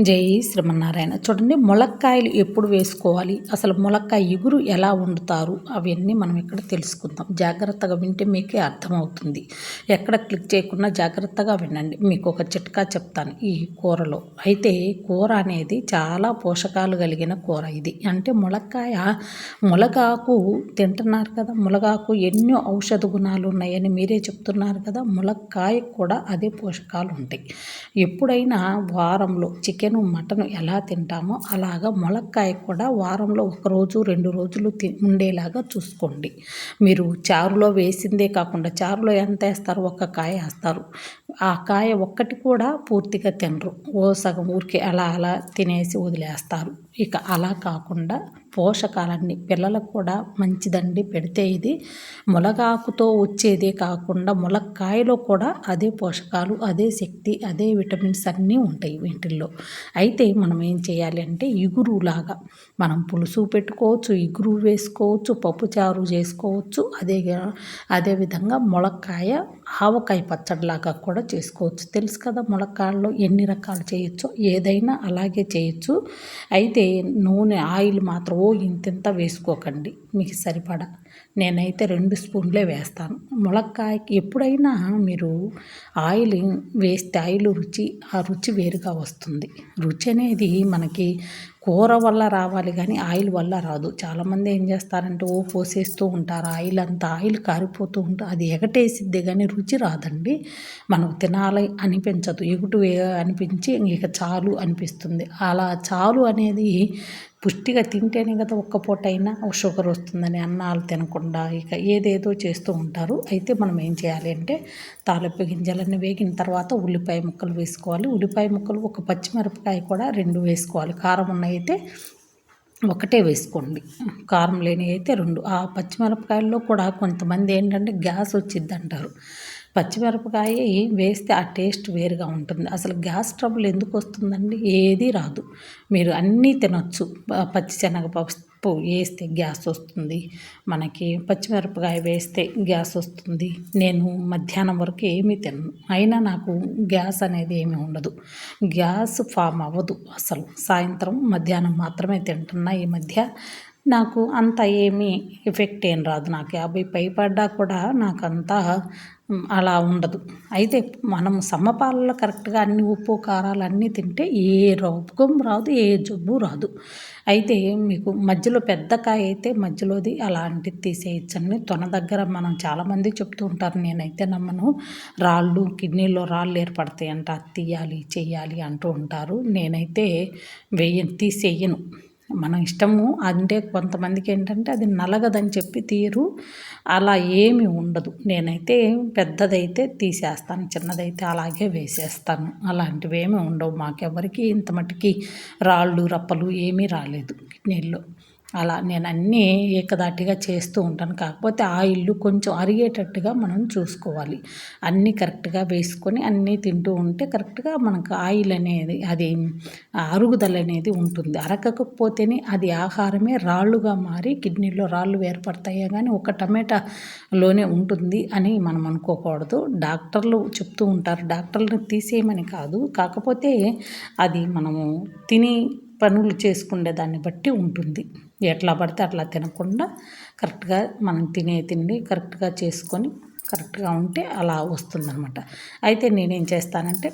జై శ్రీమన్నారాయణ. చూడండి ములక్కాయలు ఎప్పుడు వేసుకోవాలి? అసలు ములక్కాయ ఇగురు ఎలా వండుతారు? అవన్నీ మనం ఇక్కడ తెలుసుకుందాం. జాగ్రత్తగా వింటే మీకే అర్థమవుతుంది. ఎక్కడ క్లిక్ చేయకుండా జాగ్రత్తగా వినండి. మీకు ఒక చిట్కా చెప్తాను ఈ కూరలో. అయితే కూర అనేది చాలా పోషకాలు కలిగిన కూర ఇది. అంటే ములక్కాయ ములగాకు తింటున్నారు కదా. ములగాకు ఎన్నో ఔషధ గుణాలు ఉన్నాయని మీరే చెప్తున్నారు కదా. ములక్కాయ కూడా అదే పోషకాలు ఉంటాయి. ఎప్పుడైనా వారంలో చికెన్ చికెను మటన్ ఎలా తింటామో అలాగా ములక్కాయ కూడా వారంలో ఒక రోజు రెండు రోజులు తి ఉండేలాగా చూసుకోండి. మీరు చారులో వేసిందే కాకుండా చారులో ఎంత వేస్తారు ఒక్క కాయ వేస్తారు. ఆ కాయ ఒక్కటి కూడా పూర్తిగా తినరు. ఓ సగం ఊరికి అలా అలా తినేసి వదిలేస్తారు. ఇక అలా కాకుండా పోషకాలన్నీ పిల్లలకు కూడా మంచిదండి పెడితే ఇది. ములగాకుతో వచ్చేదే కాకుండా ములక్కాయలో కూడా అదే పోషకాలు అదే శక్తి అదే విటమిన్స్ అన్నీ ఉంటాయి వీటిల్లో అయితే మనం ఏం చేయాలి అంటే ఇగురులాగా మనం పులుసు పెట్టుకోవచ్చు ఇగురు వేసుకోవచ్చు పప్పుచారు చేసుకోవచ్చు. అదే అదేవిధంగా ములక్కాయ ఆవకాయ పచ్చడిలాగా కూడా చేసుకోవచ్చు. తెలుసు కదా ములక్కాయల్లో ఎన్ని రకాలు చేయొచ్చో? ఏదైనా అలాగే చేయొచ్చు. అయితే నూనె ఆయిల్ మాత్రం ఓ ఇంతింత వేసుకోకండి. మీకు సరిపడా. నేనైతే రెండు స్పూన్లే వేస్తాను. ములక్కాయకి ఎప్పుడైనా మీరు ఆయిల్ వేస్తే ఆయిల్ రుచి ఆ రుచి వేరుగా వస్తుంది. రుచి అనేది మనకి కూర వల్ల రావాలి కానీ ఆయిల్ వల్ల రాదు. చాలామంది ఏం చేస్తారంటే ఓ పోసేస్తూ ఉంటారు. ఆయిల్ అంతా ఆయిల్ కారిపోతూ ఉంటుంది అది ఎగటేసిద్ది కానీ రుచి రాదండి. మనకు తినాలి అనిపించదు. ఎగుటు అనిపించి ఇక చాలు అనిపిస్తుంది. అలా చాలు అనేది పుష్టిగా తింటేనే కదా ఒక్క పూట అయినా షుగర్ వస్తుందని అన్నాలు తినకుండా ఇక ఏదేదో చేస్తూ ఉంటారు. అయితే మనం ఏం చేయాలి అంటే తాలింపు గింజలన్నీ వేగిన తర్వాత ఉల్లిపాయ ముక్కలు వేసుకోవాలి. ఉల్లిపాయ ముక్కలు ఒక పచ్చిమిరపకాయ కూడా రెండు వేసుకోవాలి. కారం ఉన్నైతే ఒకటే వేసుకోండి. కారం లేని అయితే రెండు. ఆ పచ్చిమిరపకాయల్లో కూడా కొంతమంది ఏంటంటే గ్యాస్ వచ్చిద్ది అంటారు పచ్చిమిరపకాయ వేస్తే ఆ టేస్ట్ వేరుగా ఉంటుంది. అసలు గ్యాస్ ట్రబుల్ ఎందుకు వస్తుందండి? ఏది రాదు. మీరు అన్నీ తినొచ్చు. పచ్చిశనగపప్పు వేస్తే గ్యాస్ వస్తుంది. మనకి పచ్చిమిరపకాయ వేస్తే గ్యాస్ వస్తుంది. నేను మధ్యాహ్నం వరకు ఏమీ తినను. అయినా నాకు గ్యాస్ అనేది ఏమీ ఉండదు. గ్యాస్ ఫామ్ అవ్వదు అసలు. సాయంత్రం మధ్యాహ్నం మాత్రమే తింటున్నా ఈ మధ్య. నాకు అంత ఏమీ ఎఫెక్ట్ ఏం రాదు. నాకు యాభై పైపడ్డా కూడా నాకు అంతా అలా ఉండదు. అయితే మనం సమపాలలో కరెక్ట్గా అన్ని ఉప్పు కారాలు అన్నీ తింటే ఏ రోగం రాదు ఏ జబ్బు రాదు. అయితే మీకు మధ్యలో పెద్ద కాయ అయితే మధ్యలోది అలాంటిది తీసేయచ్చండి తొన దగ్గర మనం చాలామంది చెప్తూ ఉంటారు. నేనైతే నమ్మను. రాళ్ళు కిడ్నీలో రాళ్ళు ఏర్పడతాయి అంట తీయాలి చేయాలి అంటూ ఉంటారు. నేనైతే వేయను తీసేయను. మన ఇష్టము అంటే కొంతమందికి ఏంటంటే అది నలగదని చెప్పి తీరు. అలా ఏమి ఉండదు. నేనైతే పెద్దదైతే తీసేస్తాను చిన్నదైతే అలాగే వేసేస్తాను. అలాంటివి ఏమి ఉండవు. మాకెవరికి ఇంత మట్టుకి రాళ్ళు రప్పలు ఏమీ రాలేదు కిడ్నీల్లో అలా నేను అన్నీ ఏకదాటిగా చేస్తూ ఉంటాను. కాకపోతే ఆ ఇల్లు కొంచెం అరిగేటట్టుగా మనం చూసుకోవాలి. అన్నీ కరెక్ట్గా వేసుకొని అన్నీ తింటూ ఉంటే కరెక్ట్గా మనకు ఆయిల్ అనేది అది అరుగుదల అనేది ఉంటుంది. అరగకపోతేనే అది ఆహారమే రాళ్ళుగా మారి కిడ్నీలో రాళ్ళు ఏర్పడతాయే కానీ ఒక టమాటాలోనే ఉంటుంది అని మనం అనుకోకూడదు. డాక్టర్లు చెప్తూ ఉంటారు. డాక్టర్లు తీసేయమని కాదు. కాకపోతే అది మనము తిని పనులు చేసుకునే దాన్ని బట్టి ఉంటుంది. ఎట్లా పడితే అట్లా తినకుండా కరెక్ట్గా మనం తినే తిండి కరెక్ట్గా చేసుకొని కరెక్ట్గా ఉంటే అలా వస్తుందన్నమాట. అయితే నేనేం చేస్తానంటే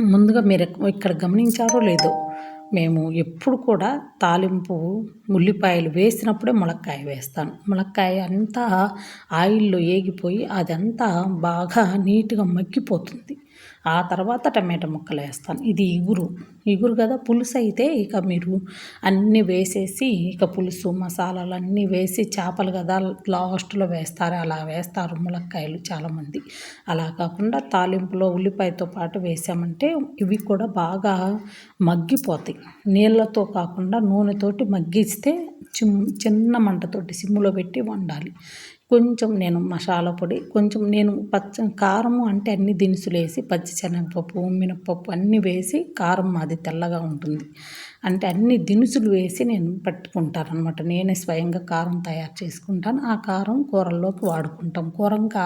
ముందుగా మీరు ఇక్కడ గమనించారో లేదో మేము ఎప్పుడు కూడా తాలింపు ఉల్లిపాయలు వేసినప్పుడే ములక్కాయ వేస్తాను. ములక్కాయ అంతా ఆయిల్లో ఏగిపోయి అదంతా బాగా నీట్గా మగ్గిపోతుంది. ఆ తర్వాత టమాటా ముక్కలు వేస్తాను. ఇది ఇగురు. ఇగురు కదా పులుసు అయితే ఇక మీరు అన్నీ వేసేసి ఇక పులుసు మసాలాలు అన్నీ వేసి చేపలు కదా లాస్ట్లో వేస్తారు. అలా వేస్తారు ములక్కాయలు చాలామంది. అలా కాకుండా తాలింపులో ఉల్లిపాయతో పాటు వేసామంటే ఇవి కూడా బాగా మగ్గిపోతాయి. నీళ్ళతో కాకుండా నూనెతోటి మగ్గిస్తే చిమ్ చిన్న మంటతోటి సిమ్ములో పెట్టి వండాలి. కొంచెం నేను మసాలా పొడి కొంచెం నేను పచ్చ కారము అంటే అన్ని దినుసులు వేసి పచ్చిశనగపప్పు మినప్పప్పు అన్నీ వేసి కారం మాది తెల్లగా ఉంటుంది. అంటే అన్ని దినుసులు వేసి నేను పట్టుకుంటాను అనమాట నేనే స్వయంగా కారం తయారు చేసుకుంటాను. ఆ కారం కూరల్లోకి వాడుకుంటాం. కూరంకా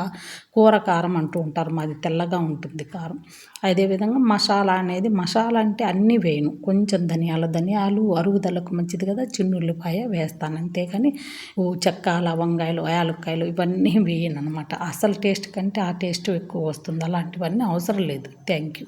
కూర కారం అంటూ ఉంటారు. మాది తెల్లగా ఉంటుంది కారం. అదేవిధంగా మసాలా అనేది మసాలా అంటే అన్నీ వేయను. కొంచెం ధనియాల ధనియాలు అరుగుదలకు మంచిది కదా చిన్నుల్లిపాయ వేస్తాను అంతేకాని ఓ చెక్క లవంగాయలు యాలక్కాయలు ఇవన్నీ వేయను అనమాట అసలు టేస్ట్ కంటే ఆ టేస్ట్ ఎక్కువ వస్తుంది. అలాంటివన్నీ అవసరం లేదు. Thank you